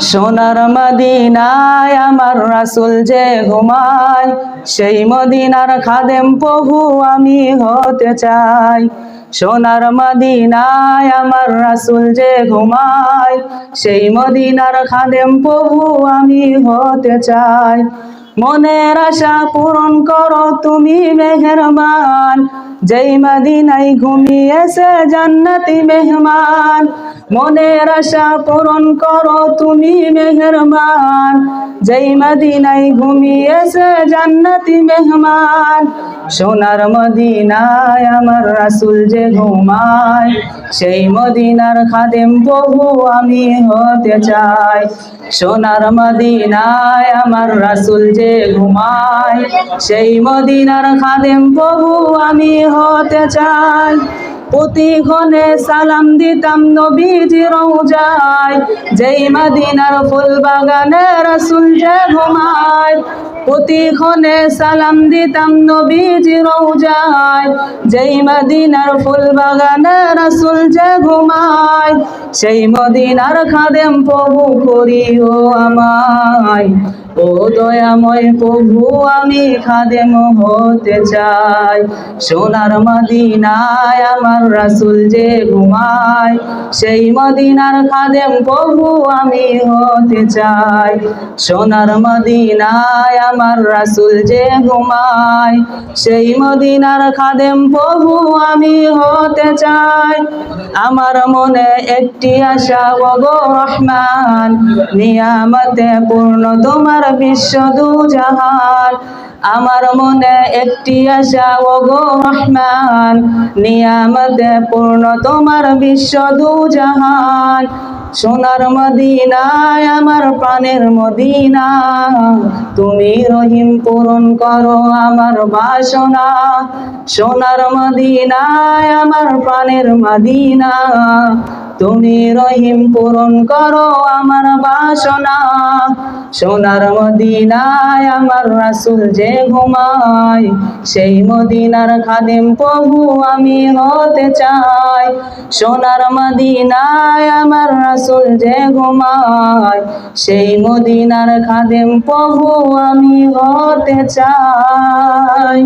সোনার মদিনায় আমার রাসুল যে ঘুমায়, সেই মদিনার খাদেম প্রভু আমি হতে চাই। সোনার মদিনায় আমার রাসুল যে ঘুমায়, সেই মদিনার খাদেম প্রভু আমি হতে চাই। মনের আশা পূরণ করো, তুমি মেহরবান। যেই মদিনায় ঘুমিয়েছে জান্নাতি মেহমান, মনের আশা পূরণ করো, তুমি মেহরবান। যেই মদিনায় ঘুমিয়েছে জান্নাতি মেহমান, সোনার মদিনায় আমার রাসুল যে ঘুমায়, সেই মদিনার খাদেম প্রভু আমি হতে চাই। সোনার মদিনায় আমার রাসুল যে ঘুমায় সেই মদিনার খাদেম প্রভু আমি হতে চাই। প্রতিক্ষণে সালাম দিতাম নবীজি রওজায়। যেই মদিনার ফুল বাগানে রাসুল যে ঘুমায়। প্রতিক্ষণে সালাম দিতাম নবীজি রওজায়। যেই মদিনার ফুল বাগানে রাসুল যে ঘুমায়। সেই মদিনার খাদেম প্রভু করিও আমায়। ও দয়াময় প্রভু আমি খাদেম হতে চাই। সোনার মদিনায় আমার রাসুল যে ঘুমায়, সেই মদিনার খাদেম প্রভু আমি হতে চাই। সোনার মদিনায় আমার রাসুল যে ঘুমায়, সেই মদিনার খাদেম প্রভু আমি হতে চাই। আমার মনে একটি আশা, ওগো রহমান, নিয়ামতে পূর্ণ তোমার বিশ্ব দু জাহান আমার মনে একটি আশা, ওগো রহমান, নিয়ামতে পূর্ণ তোমার বিশ্ব দু জাহান সোনার মদিনায়, আমার প্রাণের মদিনা তুমি রহিম পূরণ করো আমার বাসনা। সোনার মদিনায়, আমার প্রাণের মদিনা। তুমি রহিম পূরণ করো আমার বাসনা। সোনার মদিনায় আমার রাসুল যে ঘুমায়, সেই মদিনার খাদেম প্রভু আমি হতে চাই। সোনার মদিনায় আমার রাসুল যে ঘুমায়, সেই মদিনার খাদেম প্রভু আমি হতে চাই।